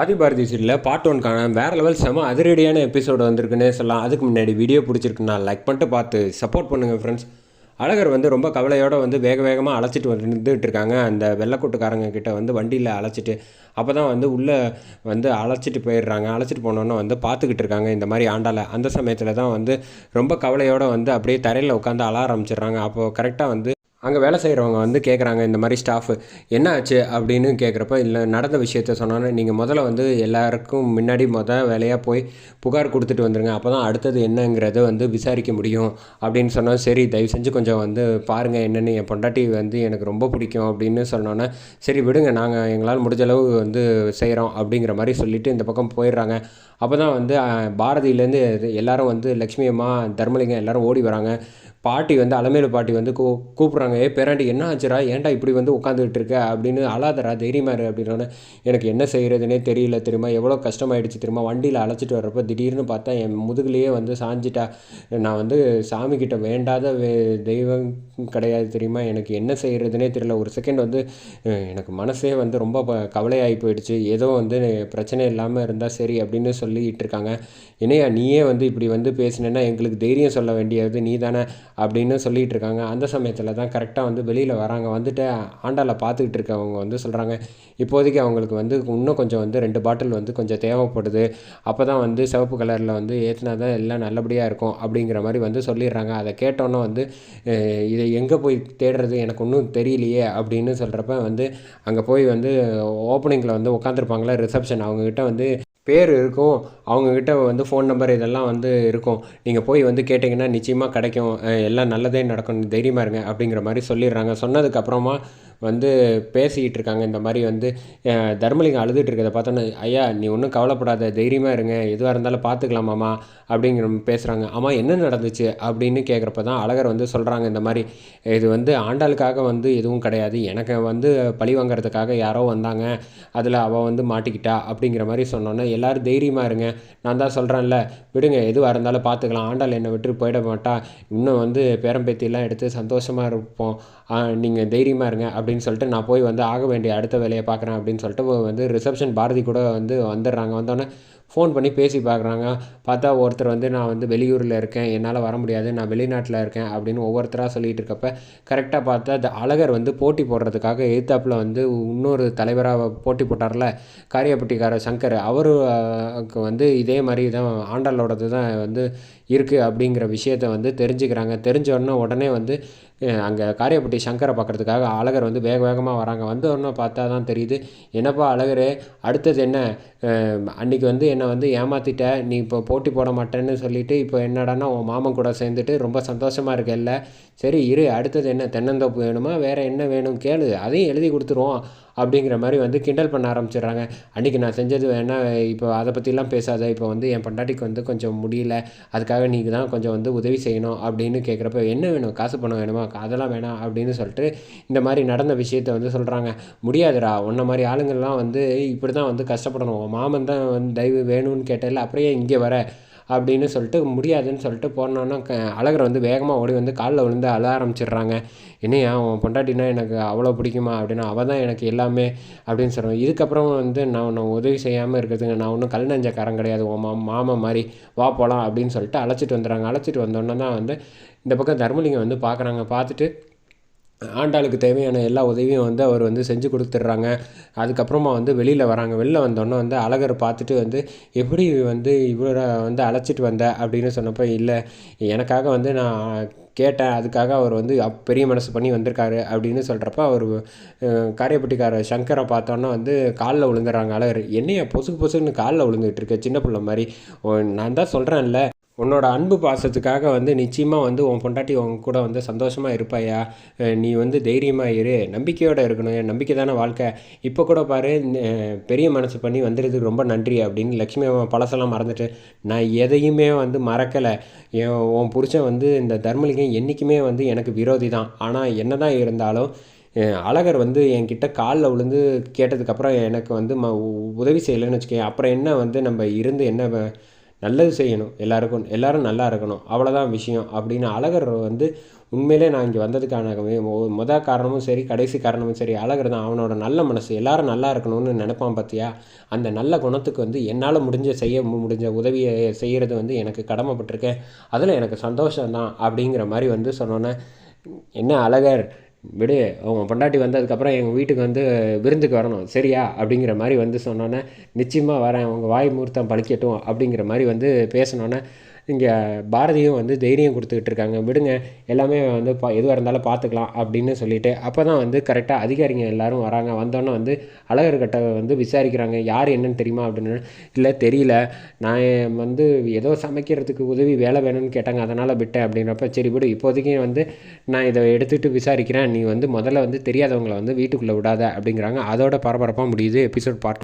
ஆதிபாரதி சீரியலில் பார்ட் ஒன்க்கான வேறு லெவல் செம அதிரடியான எபிசோடு வந்திருக்குன்னே சொல்லலாம். அதுக்கு முன்னாடி வீடியோ பிடிச்சிருக்குன்னா லைக் பண்ணிட்டு பார்த்து சப்போர்ட் பண்ணுங்கள் ஃப்ரெண்ட்ஸ் அழகர் வந்து ரொம்ப கவலையோடு வந்து வேக வேகமாக அழைச்சிட்டு வந்துட்டு இருக்காங்க. அந்த வெள்ளக்கூட்டுக்காரங்க கிட்ட வந்து வண்டியில் அழைச்சிட்டு அப்போ தான் வந்து உள்ளே வந்து அழைச்சிட்டு போயிடுறாங்க. அழைச்சிட்டு போனோன்னே வந்து பார்த்துக்கிட்டு இருக்காங்க இந்த மாதிரி ஆண்டால் அந்த சமயத்தில் தான் வந்து ரொம்ப கவலையோடு வந்து அப்படியே தரையில் உட்காந்து அழ ஆரம்பிச்சிடுறாங்க. அப்போது கரெக்டாக வந்து அங்கே வேலை செய்கிறவங்க வந்து கேட்குறாங்க இந்த மாதிரி ஸ்டாஃப் என்ன ஆச்சு அப்படின்னு கேட்குறப்ப இல்லை நடந்த விஷயத்த சொன்னோன்னே நீங்கள் முதல்ல வந்து எல்லாருக்கும் முன்னாடி மொதல் வேலையாக போய் புகார் கொடுத்துட்டு வந்துருங்க. அப்போ தான் அடுத்தது என்னங்கிறத வந்து விசாரிக்க முடியும் அப்படின்னு சொன்னால் சரி தயவு செஞ்சு கொஞ்சம் வந்து பாருங்கள் என்னென்னு என் பொண்டாட்டி வந்து எனக்கு ரொம்ப பிடிக்கும் அப்படின்னு சொன்னோன்னே சரி விடுங்க நாங்கள் எங்களால் முடிஞ்ச அளவு வந்து செய்கிறோம் அப்படிங்கிற மாதிரி சொல்லிவிட்டு இந்த பக்கம் போயிடுறாங்க. அப்போ தான் வந்து பாரதியிலேருந்து எல்லாரும் வந்து லக்ஷ்மி அம்மா தர்மலிங்கம் எல்லாரும் ஓடி வராங்க. பாட்டி வந்து அலமேலு பாட்டி வந்து கூ கூப்பிட்றாங்க ஏ பேராண்டி என்ன ஆச்சுடா? ஏன்டா இப்படி வந்து உட்காந்துக்கிட்டு இருக்க? அப்படின்னு அழாதரா தைரியமாரு அப்படின்னோடனே எனக்கு என்ன செய்கிறதுனே தெரியல தெரியுமா? எவ்வளோ கஷ்டமாயிடுச்சு தெரியுமா? வண்டியில் அழைச்சிட்டு வர்றப்ப திடீர்னு பார்த்தா என் முதுகுலேயே வந்து சாஞ்சிட்டா. நான் வந்து சாமிக்கிட்ட வேண்டாத வே தெய்வம் கிடையாது தெரியுமா? எனக்கு என்ன செய்கிறதுனே தெரியல. ஒரு செகண்ட் வந்து எனக்கு மனசே வந்து ரொம்ப கவலையாகி போயிடுச்சு. ஏதோ வந்து பிரச்சனை இல்லாமல் இருந்தால் சரி அப்படின்னு சொல்லிட்டு இருக்காங்க. என்னையா நீயே வந்து இப்படி வந்து பேசினேன்னா எங்களுக்கு தைரியம் சொல்ல வேண்டியது நீ தானே அப்படின்னு சொல்லிட்டு இருக்காங்க அந்த சமயத்தில் தான் கரெக்டாக வந்து வெளியில் வராங்க. வந்துட்டு ஆண்டாளை பார்த்துக்கிட்டு இருக்கவங்க வந்து சொல்கிறாங்க இப்போதைக்கு அவங்களுக்கு வந்து இன்னும் கொஞ்சம் வந்து ரெண்டு பாட்டில் வந்து கொஞ்சம் தேவைப்படுது. அப்போ தான் வந்து சிவப்பு கலரில் வந்து ஏற்றினா தான் எல்லாம் நல்லபடியாக இருக்கும். அப்படிங்கிற மாதிரி வந்து சொல்லிடுறாங்க. அதை கேட்டோன்னே வந்து இதை எங்கே போய் தேடுறது? எனக்கு ஒன்றும் தெரியலையே. அப்படின்னு சொல்கிறப்ப வந்து அங்கே போய் வந்து ஓப்பனிங்கில் வந்து உட்காந்துருப்பாங்களா ரிசப்ஷன் அவங்கக்கிட்ட வந்து பேர் இருக்கும் அவங்கக்கிட்ட வந்து ஃபோன் நம்பர் இதெல்லாம் வந்து இருக்கும். நீங்கள் போய் வந்து கேட்டிங்கன்னா நிச்சயமாக கிடைக்கும். எல்லாம் நல்லதே நடக்கும் தைரியமாக இருங்க அப்படிங்கிற மாதிரி சொல்லிடுறாங்க. சொன்னதுக்கப்புறமா வந்து பேசிக்கிட்டு இருக்காங்க. இந்த மாதிரி வந்து தர்மலிங்கம் அழுதுட்டு இருக்கிறத பார்த்தோன்னே ஐயா நீ ஒன்றும் கவலைப்படாத. தைரியமாக இருங்க. எதுவாக இருந்தாலும் பார்த்துக்கலாமாம்மா அப்படிங்கிற பேசுகிறாங்க ஆமாம் என்ன நடந்துச்சு? அப்படின்னு கேட்குறப்ப தான் அழகர் வந்து சொல்கிறாங்க இந்த மாதிரி. இது வந்து ஆண்டாளுக்காக வந்து எதுவும் கிடையாது. எனக்கு வந்து பழி வாங்குறதுக்காக யாரோ வந்தாங்க. அதில் அவள் வந்து மாட்டிக்கிட்டா அப்படிங்கிற மாதிரி சொன்னோன்னே எல்லோரும் தைரியமாக இருங்க. நான் தான் சொல்கிறேன்ல விடுங்க எதுவாக இருந்தாலும் பார்த்துக்கலாம் ஆண்டாள் என்னை விட்டு போயிட மாட்டா. இன்னும் வந்து பேரம்பேத்தியெல்லாம் எடுத்து சந்தோஷமாக இருப்போம். நீங்கள் தைரியமாக இருங்க அப்படின்னு சொல்லிட்டு நான் போய் வந்து ஆக வேண்டிய அடுத்த வேலையை பார்க்குறேன் அப்படின்னு சொல்லிட்டு வந்து ரிசப்ஷன் பாரதி கூட வந்து வந்துடுறாங்க. வந்தோடனே ஃபோன் பண்ணி பேசி பார்க்குறாங்க. பார்த்தா ஒருத்தர் வந்து நான் வந்து வெளியூரில் இருக்கேன். என்னால் வர முடியாது. நான் வெளிநாட்டில் இருக்கேன். அப்படின்னு ஒவ்வொருத்தராக சொல்லிகிட்டு இருக்கப்ப கரெக்டாக பார்த்தா அந்த அழகர் வந்து போட்டி போடுறதுக்காக எதிர்த்தாப்புல வந்து இன்னொரு தலைவராக போட்டி போட்டார்ல காரியப்பட்டிக்கார சங்கர். அவருக்கு வந்து இதே மாதிரி தான் ஆண்டாளோடது தான் வந்து இருக்குது அப்படிங்கிற விஷயத்த வந்து தெரிஞ்சுக்கிறாங்க. தெரிஞ்ச உடனே வந்து அங்கே காரியப்பட்டி சங்கரை பார்க்குறதுக்காக அழகர் வந்து வேக வேகமாக வராங்க. வந்த உடனே பார்த்தா தான் தெரியுது என்னப்பா அழகர் அடுத்தது என்ன? அன்றைக்கி வந்து என்னை வந்து ஏமாத்திட்ட நீ இப்போ போட்டி போட மாட்டேன்னு சொல்லிவிட்டு இப்போ என்னடான்னா உன் மாமன் கூட சேர்ந்துட்டு ரொம்ப சந்தோஷமாக இருக்கல்ல. சரி இரு அடுத்தது என்ன தென்னந்தோப்பு வேணுமா? வேறு என்ன வேணும்? கேளு. அதையும் எழுதி கொடுத்துருவோம். அப்படிங்கிற மாதிரி வந்து கிண்டல் பண்ண ஆரம்பிச்சிடுறாங்க. அன்றைக்கி நான் செஞ்சது வேணால் இப்போ அதை பற்றிலாம் பேசாத இப்போ வந்து என் பொண்டாட்டிக்கு வந்து கொஞ்சம் முடியல அதுக்காக நீங்கள் தான் கொஞ்சம் வந்து உதவி செய்யணும் அப்படின்னு கேட்குறப்ப என்ன வேணும்? காசு பணம் வேணுமா? அதெல்லாம் வேணாம் அப்படின்னு சொல்லிட்டு இந்த மாதிரி நடந்த விஷயத்த வந்து சொல்கிறாங்க முடியாதுடா உன்ன மாதிரி ஆளுங்கள்லாம் வந்து இப்படி தான் வந்து கஷ்டப்படணும். உன் மாமன் தான் வந்து தயவு வேணும்னு கேட்டால அப்படியே இங்கே வர? அப்படின்னு சொல்லிட்டு முடியாதுன்னு சொல்லிட்டு போனோன்னா க அழகர் வந்து வேகமாக ஓடி வந்து காலில் விழுந்து அழ ஆரம்பிச்சிடுறாங்க. என்னையா உன் பொண்டாட்டினா எனக்கு அவ்வளோ பிடிக்குமா? அப்படின்னா அவள் தான் எனக்கு எல்லாமே அப்படின்னு சொல்கிறேன் இதுக்கப்புறம் வந்து நான் உன்னை உதவி செய்யாமல் இருக்கிறதுங்க நான் ஒன்றும் கல் நெஞ்சக்காரன் கிடையாது. உன் மா மாமா மாதிரி வா போகலாம் அப்படின்னு சொல்லிட்டு அழைச்சிட்டு வந்துடுறாங்க. அழைச்சிட்டு வந்தோன்னே தான் வந்து இந்த பக்கம் தர்மலிங்கம் வந்து பார்க்குறாங்க பார்த்துட்டு ஆண்டாளுக்கு தேவையான எல்லா உதவியும் வந்து அவர் வந்து செஞ்சு கொடுத்துட்றாங்க. அதுக்கப்புறமா வந்து வெளியில் வராங்க. வெளியில் வந்தோடனே வந்து அழகர் பார்த்துட்டு வந்து எப்படி வந்து இவரை வந்து அழைச்சிட்டு வந்த? அப்படின்னு சொன்னப்போ இல்லை எனக்காக வந்து நான் கேட்டேன். அதுக்காக அவர் வந்து பெரிய மனசு பண்ணி வந்திருக்காரு. அப்படின்னு சொல்கிறப்ப அவர் அஹ், காரியப்பட்டிக்கார சங்கரை பார்த்தோன்னே வந்து காலில் விழுந்துடுறாங்க அழகர். என்னையா பொசுக்கு பொசுக்குன்னு காலில் விழுந்துகிட்டு இருக்க சின்ன பிள்ளை மாதிரி? ஓ, நான் தான் சொல்கிறேன்ல உன்னோட அன்பு பாசத்துக்காக வந்து நிச்சயமாக வந்து உன் பொண்டாட்டி உன் கூட வந்து சந்தோஷமாக இருப்பாயா? நீ வந்து தைரியமாக இரு நம்பிக்கையோடு இருக்கணும் என் நம்பிக்கை தானே வாழ்க்கை. இப்போ கூட பாரு பெரிய மனசு பண்ணி வந்துடுறதுக்கு ரொம்ப நன்றி அப்படின்னு லக்ஷ்மி அம்மா பழசெல்லாம் மறந்துட்டு நான் எதையுமே வந்து மறக்கலை. என் உன் புருஷன் வந்து இந்த தர்மலிங்கம் என்றைக்குமே வந்து எனக்கு விரோதி தான். ஆனால் என்ன தான் இருந்தாலும் அழகர் வந்து என்கிட்ட காலில் விழுந்து கேட்டதுக்கப்புறம் எனக்கு வந்து ம உ- உதவி செய்யலைன்னு வச்சுக்கேன் அப்புறம் என்ன வந்து நம்ம இருந்து என்ன வ- நல்லது செய்யணும். எல்லாருக்கும் எல்லாரும் நல்லா இருக்கணும். அவ்வளோதான் விஷயம். அப்படின்னு அழகர் வந்து உண்மையிலே நான் இங்கே வந்ததுக்கான மொ- முத காரணமும் சரி கடைசி காரணமும் சரி அழகர் தான் அவனோட நல்ல மனசு. எல்லாரும் நல்லா இருக்கணும்னு நினைப்பான் பார்த்தியா அந்த நல்ல குணத்துக்கு வந்து என்னால் முடிஞ்ச செய்ய முடிஞ்ச உதவியை செய்கிறது வந்து எனக்கு கடமைப்பட்டிருக்கேன் அதில் எனக்கு சந்தோஷம்தான் அப்படிங்கிற மாதிரி வந்து சொன்னோன்னே என்ன அழகர் விடு அவங்க பொண்டாட்டி வந்ததுக்கப்புறம் எங்கள் வீட்டுக்கு வந்து விருந்துக்கு வரணும். சரியா? அப்படிங்கிற மாதிரி வந்து சொன்னோன்னே நிச்சயமாக வரேன். உங்கள் வாய் முகூர்த்தம் பழிக்கட்டும் அப்படிங்கிற மாதிரி வந்து பேசினோன்னே இங்கே பாரதியும் வந்து தைரியம் கொடுத்துக்கிட்டு இருக்காங்க. விடுங்க எல்லாமே வந்து பா எதுவாக இருந்தாலும் பார்த்துக்கலாம் அப்படின்னு சொல்லிட்டு அப்போ தான் வந்து கரெக்டாக அதிகாரிங்க எல்லாரும் வராங்க. வந்தோன்னே வந்து அழகர்கிட்ட வந்து விசாரிக்கிறாங்க. யார் என்னன்னு தெரியுமா அப்படின்னு? இல்லை தெரியல. நான் வந்து ஏதோ சமைக்கிறதுக்கு உதவி வேலை வேணும்னு கேட்டாங்க. அதனால் விட்டேன் அப்படின்றப்ப சரி விடு இப்போதைக்கு வந்து நான் இதை எடுத்துகிட்டு விசாரிக்கிறேன். நீ வந்து முதல்ல வந்து தெரியாதவங்களை வந்து வீட்டுக்குள்ளே விடாத அப்படிங்கிறாங்க. அதோட பரபரப்பாக முடியுது. Episode part